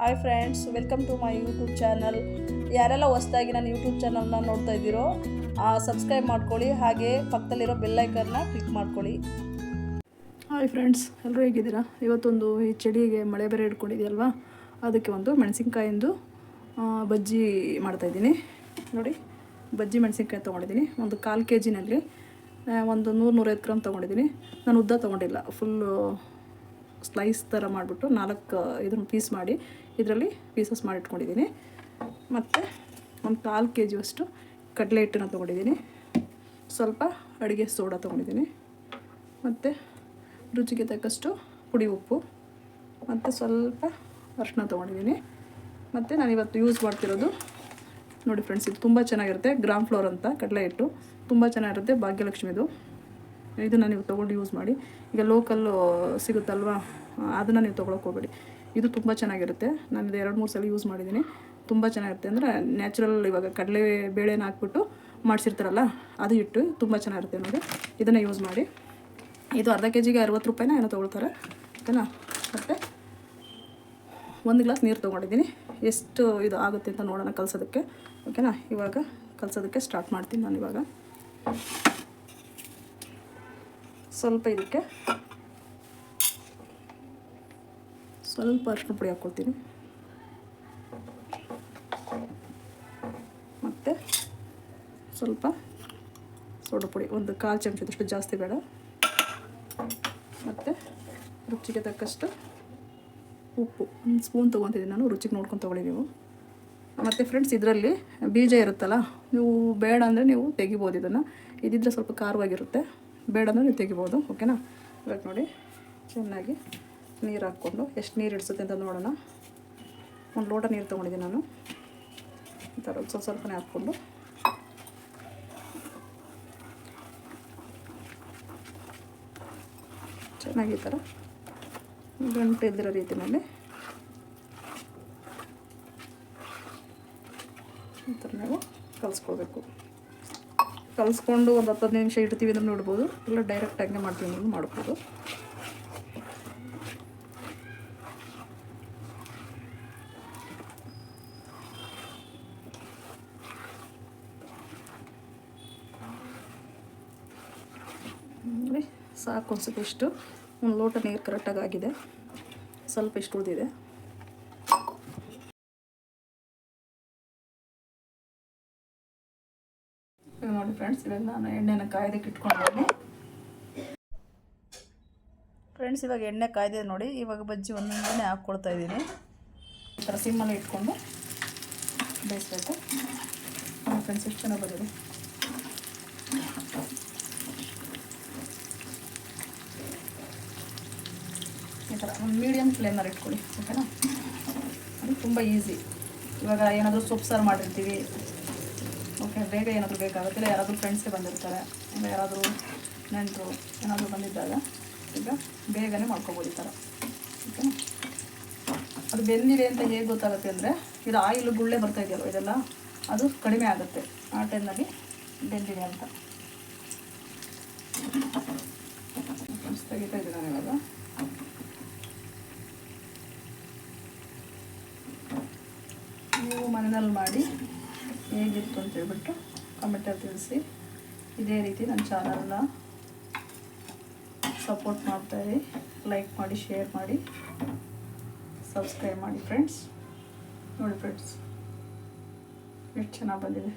Hi friends, welcome to my YouTube channel. ಯಾರೆಲ್ಲ ಹೊಸ್ದಾಗಿ ನಾನು ಯೂಟ್ಯೂಬ್ ಚಾನಲ್ನ ನೋಡ್ತಾ ಇದ್ದೀರೋ ಸಬ್ಸ್ಕ್ರೈಬ್ ಮಾಡ್ಕೊಳ್ಳಿ. ಹಾಗೆ ಪಕ್ಕದಲ್ಲಿರೋ ಬೆಲ್ಲೈಕನ್ನ ಕ್ಲಿಕ್ ಮಾಡ್ಕೊಳ್ಳಿ. ಹಾಯ್ ಫ್ರೆಂಡ್ಸ್, ಎಲ್ಲರೂ ಹೇಗಿದ್ದೀರಾ? ಇವತ್ತೊಂದು ಈ ಚಳಿಗೆ ಮಳೆ ಬೇರೆ ಹಿಡ್ಕೊಂಡಿದೆಯಲ್ವಾ? ಅದಕ್ಕೆ ಒಂದು ಮೆಣಸಿನ್ಕಾಯಿಂದು ಬಜ್ಜಿ ಮಾಡ್ತಾಯಿದ್ದೀನಿ ನೋಡಿ, ಬಜ್ಜಿ ಮೆಣಸಿನ್ಕಾಯಿ ತೊಗೊಂಡಿದ್ದೀನಿ. ಒಂದು ಕಾಲು ಕೆ ಜಿನಲ್ಲಿ ಒಂದು ನೂರು ನೂರೈವತ್ತು ಗ್ರಾಮ್ ತೊಗೊಂಡಿದ್ದೀನಿ. ನಾನು ಉದ್ದ ತೊಗೊಂಡಿಲ್ಲ. ಫುಲ್ಲು ಸ್ಲೈಸ್ ಥರ ಮಾಡಿಬಿಟ್ಟು ನಾಲ್ಕು ಇದನ್ನು ಪೀಸ್ ಮಾಡಿ ಇದರಲ್ಲಿ ಪೀಸಸ್ ಮಾಡಿಟ್ಕೊಂಡಿದ್ದೀನಿ. ಮತ್ತು ಒಂದು ಕಾಲು ಕೆ ಜಿಯಷ್ಟು ಕಡಲೆ ಹಿಟ್ಟನ್ನು ತೊಗೊಂಡಿದ್ದೀನಿ. ಸ್ವಲ್ಪ ಅಡುಗೆ ಸೋಡಾ ತೊಗೊಂಡಿದ್ದೀನಿ. ಮತ್ತು ರುಚಿಗೆ ತಕ್ಕಷ್ಟು ಪುಡಿ ಉಪ್ಪು. ಮತ್ತು ಸ್ವಲ್ಪ ಅರಿಶಿನ ತೊಗೊಂಡಿದ್ದೀನಿ. ಮತ್ತು ನಾನು ಇವತ್ತು ಯೂಸ್ ಮಾಡ್ತಿರೋದು, ನೋಡಿ ಫ್ರೆಂಡ್ಸ್ ಇದು ತುಂಬ ಚೆನ್ನಾಗಿರುತ್ತೆ. ಗ್ರಾಮ್ ಫ್ಲೋರ್ ಅಂತ, ಕಡಲೆ ಹಿಟ್ಟು. ತುಂಬ ಚೆನ್ನಾಗಿರುತ್ತೆ ಭಾಗ್ಯಲಕ್ಷ್ಮಿದು ಇದನ್ನು ನೀವು ತೊಗೊಂಡು ಯೂಸ್ ಮಾಡಿ. ಈಗ ಲೋಕಲ್ಲು ಸಿಗುತ್ತಲ್ವಾ? ಅದನ್ನು ನೀವು ತೊಗೊಳಕ್ಕೆ ಹೋಗಬೇಡಿ. ಇದು ತುಂಬ ಚೆನ್ನಾಗಿರುತ್ತೆ. ನಾನು ಇದು ಎರಡು ಮೂರು ಸಲ ಯೂಸ್ ಮಾಡಿದ್ದೀನಿ ತುಂಬ ಚೆನ್ನಾಗಿರುತ್ತೆ. ಅಂದರೆ ನ್ಯಾಚುರಲ್ ಇವಾಗ ಕಡಲೆ ಬೇಳೆನ ಹಾಕ್ಬಿಟ್ಟು ಮಾಡಿಸಿರ್ತಾರಲ್ಲ, ಅದು ಇಟ್ಟು ತುಂಬ ಚೆನ್ನಾಗಿರುತ್ತೆ ನೋಡಿ ಇದನ್ನು ಯೂಸ್ ಮಾಡಿ. ಇದು ಅರ್ಧ ಕೆ ಜಿಗೆ ಅರವತ್ತು ರೂಪಾಯಿನ ಏನೋ ತೊಗೊಳ್ತಾರೆ. ಓಕೆನಾ ಮತ್ತು ಒಂದು ಗ್ಲಾಸ್ ನೀರು ತೊಗೊಂಡಿದ್ದೀನಿ. ಎಷ್ಟು ಇದು ಆಗುತ್ತೆ ಅಂತ ನೋಡೋಣ ಕಲಸೋದಕ್ಕೆ. ಓಕೆನಾ ಇವಾಗ ಕಲಸೋದಕ್ಕೆ ಸ್ಟಾರ್ಟ್ ಮಾಡ್ತೀನಿ ನಾನು ಇವಾಗ. ಸ್ವಲ್ಪ ಇದಕ್ಕೆ ಸ್ವಲ್ಪ ಅರ್ಶಿನ ಪುಡಿ ಹಾಕ್ಕೊಳ್ತೀನಿ ಮತ್ತು ಸ್ವಲ್ಪ ಸೋಡಾ ಪುಡಿ, ಒಂದು ಕಾಲು ಚಮಚದಷ್ಟು ಜಾಸ್ತಿ ಬೇಡ. ಮತ್ತು ರುಚಿಗೆ ತಕ್ಕಷ್ಟು ಉಪ್ಪು, ಒಂದು ಸ್ಪೂನ್ ತೊಗೊತಿದ್ದೀನಿ ನಾನು, ರುಚಿಗೆ ನೋಡ್ಕೊಂಡು ತೊಗೊಳ್ಳಿ ನೀವು. ಮತ್ತು ಫ್ರೆಂಡ್ಸ್ ಇದರಲ್ಲಿ ಬೀಜ ಇರುತ್ತಲ್ಲ, ನೀವು ಬೇಡ ಅಂದರೆ ನೀವು ತೆಗಿಬೋದು ಇದನ್ನು. ಇದಿದ್ದರೆ ಸ್ವಲ್ಪ ಖಾರವಾಗಿರುತ್ತೆ. ಬೇಡ ಅಂದರೆ ನೀವು ತೆಗಿಬೋದು ಓಕೆನಾ ಇವಾಗ ನೋಡಿ, ಚೆನ್ನಾಗಿ ನೀರು ಹಾಕ್ಕೊಂಡು ಎಷ್ಟು ನೀರು ಇಡಿಸುತ್ತೆ ಅಂತ ನೋಡೋಣ. ಒಂದು ಲೋಟ ನೀರು ತೊಗೊಂಡಿದ್ದೀನಿ ನಾನು. ಈ ಥರ ಸ್ವಲ್ಪ ಸ್ವಲ್ಪನೇ ಹಾಕ್ಕೊಂಡು. ಚೆನ್ನಾಗಿ ಈ ಥರ ಗಂಟು ಇದ್ದಿರೋ ರೀತಿಯಲ್ಲಿ. ಈ ಥರ ನಾವು ಕಲಿಸ್ಕೊಳ್ಬೇಕು. ಕಲಿಸ್ಕೊಂಡು ಒಂದು ಹತ್ತು ಹದಿನೈದು ನಿಮಿಷ ಇಡ್ತೀವಿ ಅಂದ್ರೆ ನೋಡ್ಬೋದು. ಇಲ್ಲ ಡೈರೆಕ್ಟ್ ಹಂಗೆ ಮಾಡ್ತೀವಿ ಅಂದ್ರೆ ಮಾಡ್ಬೋದು. ಸಾಕು ಅನ್ಸುತ್ತೆ ಇಷ್ಟು. ಒಂದು ಲೋಟ ನೀರು ಕರೆಕ್ಟಾಗಿ ಆಗಿದೆ ಸ್ವಲ್ಪ ಇಷ್ಟು ಉಳಿದಿದೆ. ನೋಡಿ ಫ್ರೆಂಡ್ಸ್ ಇವಾಗ ನಾನು ಎಣ್ಣೆನ ಕಾಯ್ದಕ್ಕೆ ಇಟ್ಕೊಂಡಿದ್ದೀನಿ ಫ್ರೆಂಡ್ಸ್ ಇವಾಗ ಎಣ್ಣೆ ಕಾಯ್ದೆ ನೋಡಿ. ಇವಾಗ ಬಜ್ಜಿ ಒಂದೊಂದೇ ಹಾಕ್ಕೊಳ್ತಾ ಇದ್ದೀನಿ. ಸಿಮ್ಮಲ್ಲಿ ಇಟ್ಕೊಂಡು ಬೇಯಿಸ್ಬೇಕು. ಫ್ರೆಂಡ್ಸ್ ಎಷ್ಟು ಚೆನ್ನಾಗಿ ಬಂದಿದೆ. ಈ ಥರ ಒಂದು ಮೀಡಿಯಮ್ ಫ್ಲೇಮಲ್ಲಿ ಇಟ್ಕೊಳ್ಳಿ ಓಕೆನಾ ಅದು ತುಂಬ ಈಸಿ ಇವಾಗ ಏನಾದರೂ ಸೊಪ್ಪು ಸಾರು ಮಾಡಿರ್ತೀವಿ. ಓಕೆ ಬೇಗ ಏನಾದರೂ ಬೇಕಾಗುತ್ತೆ. ಇಲ್ಲ ಯಾರಾದರೂ ಫ್ರೆಂಡ್ಸ್ಗೆ ಬಂದಿರ್ತಾರೆ. ಇಲ್ಲ ಯಾರಾದರೂ ನೆಂಟರು ಏನಾದರೂ ಬಂದಿದ್ದಾಗ ಈಗ ಬೇಗನೆ ಮಾಡ್ಕೊಬೋದು ಈ ಥರ ಓಕೆನಾ ಅದು ಬೆಂದಿದೆ ಅಂತ ಹೇಗೆ ಗೊತ್ತಾಗುತ್ತೆ ಅಂದರೆ, ಇದು ಆಯಿಲ್ ಗುಳ್ಳೆ ಬರ್ತಾ ಇದೆಯಲ್ಲ ಇದೆಲ್ಲ, ಅದು ಕಡಿಮೆ ಆಗುತ್ತೆ. ಆ ಟೈಮ್ನಲ್ಲಿ ಬೆಂದಿದೆ ಅಂತ. ತೆಗಿತಾ ಇದ್ದೀನಿ ನಾನು ಇವಾಗ. ನೀವು ಮಾಡಿ ಹೇಗಿತ್ತು ಅಂತ ಹೇಳ್ಬಿಟ್ಟು ಕಮೆಂಟಲ್ಲಿ ತಿಳಿಸಿ. ಇದೇ ರೀತಿ ನನ್ನ ಚಾನಲ್ನ ಸಪೋರ್ಟ್ ಮಾಡ್ತಾಯಿರಿ ಲೈಕ್ ಮಾಡಿ ಶೇರ್ ಮಾಡಿ ಸಬ್ಸ್ಕ್ರೈಬ್ ಮಾಡಿ ಫ್ರೆಂಡ್ಸ್ ನೋಡಿ ಫ್ರೆಂಡ್ಸ್ ಎಷ್ಟು ಚೆನ್ನಾಗಿ ಬಂದಿದೆ.